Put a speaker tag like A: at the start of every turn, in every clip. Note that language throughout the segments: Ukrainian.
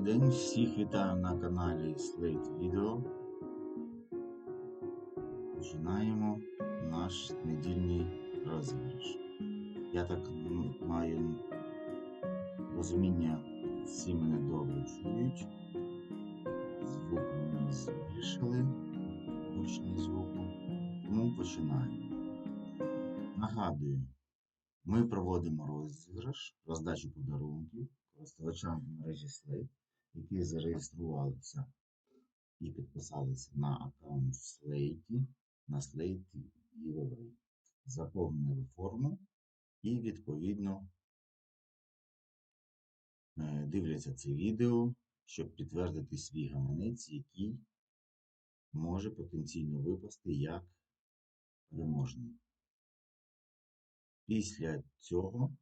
A: Добрий день, всіх вітаю на каналі Slate Video. Починаємо наш недільний розіграш. Я так маю розуміння, всі мене добре чують. Звук ми збільшили, гучність звуку. Тому починаємо. Нагадую, ми проводимо розіграш, роздачу подарунків користувачам мережі Slate, які зареєструвалися і підписалися на аккаунт Slate, на Slate Giveaway. Заповнили форму і, відповідно, е, дивляться це відео, щоб підтвердити свій гаманець, який може потенційно випасти як переможний. Після цього,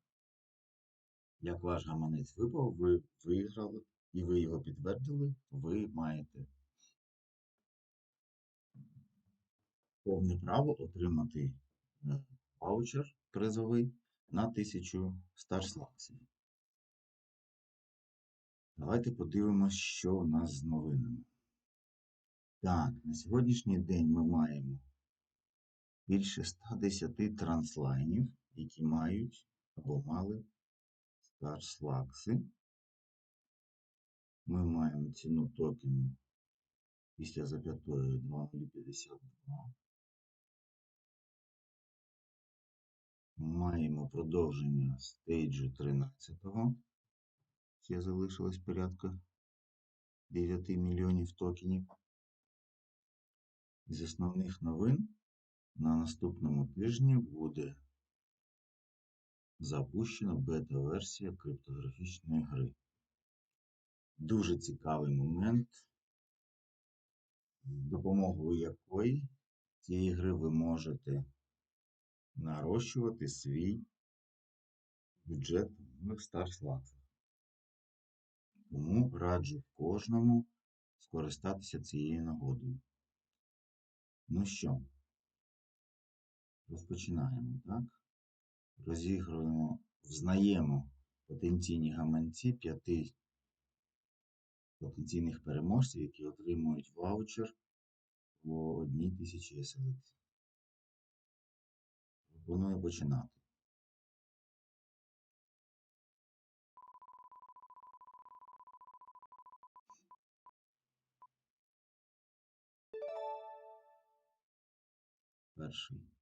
A: як ваш гаманець випав, ви виграли і ви його підтвердили, ви маєте повне право отримати е, ваучер призовий на 1000 старслаксів. Давайте подивимось, що у нас з новинами. Так, на сьогоднішній день ми маємо більше 110 транслайнів, які мають або мали старслакси. Ми маємо ціну токену після зап'ятої 2052. Маємо продовження стейджу 13. Ще залишилось порядка 9 мільйонів токенів. З основних новин на наступному тижні буде запущена бета-версія криптографічної гри. Дуже цікавий момент, з допомогою якої цієї гри ви можете нарощувати свій бюджет в StarSlot. Тому раджу кожному скористатися цією нагодою. Ну що, розпочинаємо, так? Розігруємо, взнаємо потенційні гаманці п'яти потенційних переможців, які отримують ваучер по одній тисячі SLX. Пропоную починати. Перший.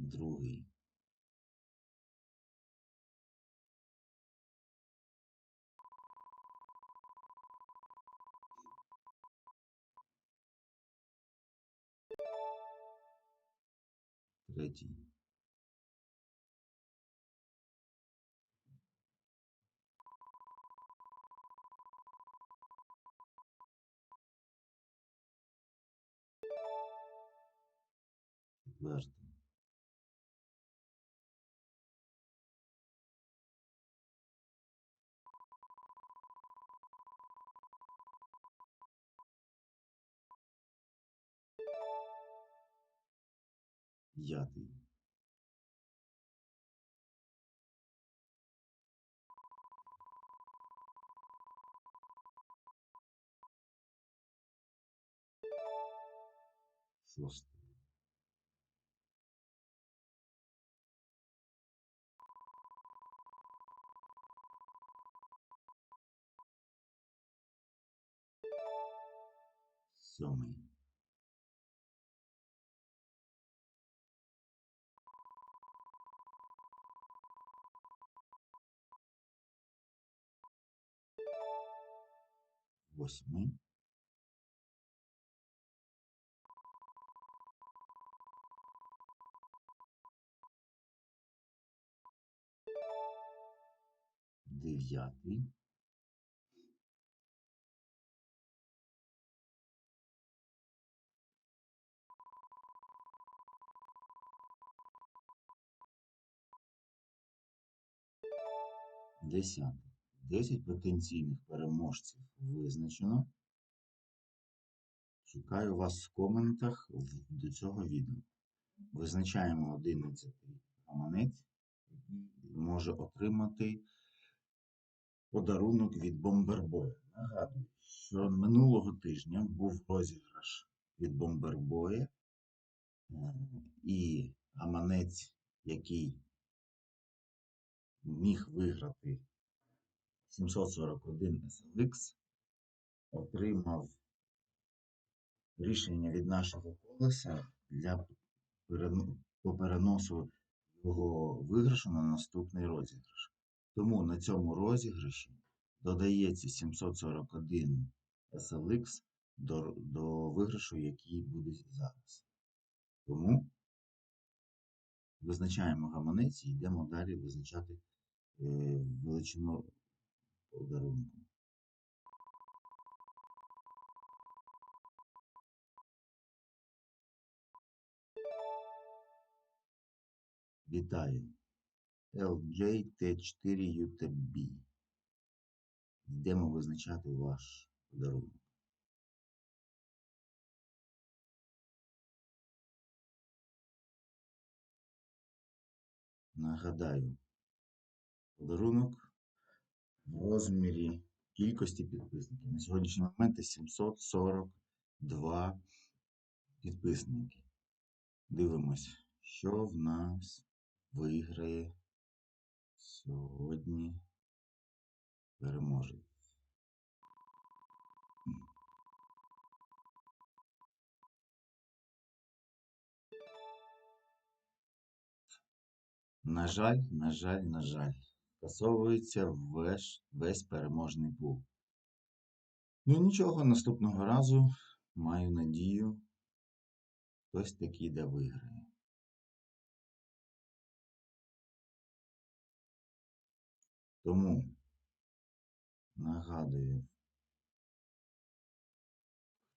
A: Другий. Третій. Четвертий. П'ятий. Шостий. Сьомий. Восьмий. Дев'ятий. Десятий. Десять потенційних переможців визначено. Чекаю вас в коментах до цього відео. Визначаємо 11 гаманець, який може отримати подарунок від Бомбербоя. Нагадую, що минулого тижня був розіграш від Бомбербоя е, і гаманець, який міг виграти 741 SLX, отримав рішення від нашого колеса для по переносу його виграшу на наступний розіграш. Тому на цьому розіграші додається 741 SLX до, до виграшу, який буде зараз. Тому визначаємо гаманець і йдемо далі визначати е, величину подарунку. Вітаю. LJ T4 UTB. Йдемо визначати ваш подарунок. Нагадаю, подарунок в розмірі кількості підписників. На сьогоднішній момент 742 підписники. Дивимось, що в нас виграє сьогодні переможець. На жаль, на жаль, на жаль, скасовується весь, весь переможний пул. Ну нічого, наступного разу маю надію, хтось такий де виграє. Тому нагадую,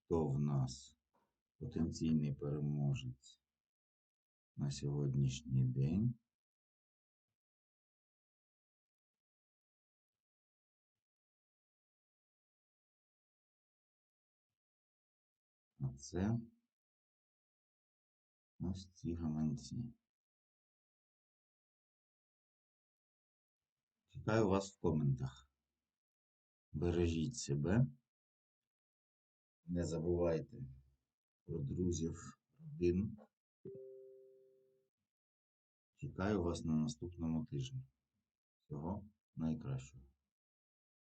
A: хто в нас потенційний переможець на сьогоднішній день. Це ось ці гаманці. Чекаю вас в коментах. Бережіть себе. Не забувайте про друзів, родину. Чекаю вас на наступному тижні. Всього найкращого.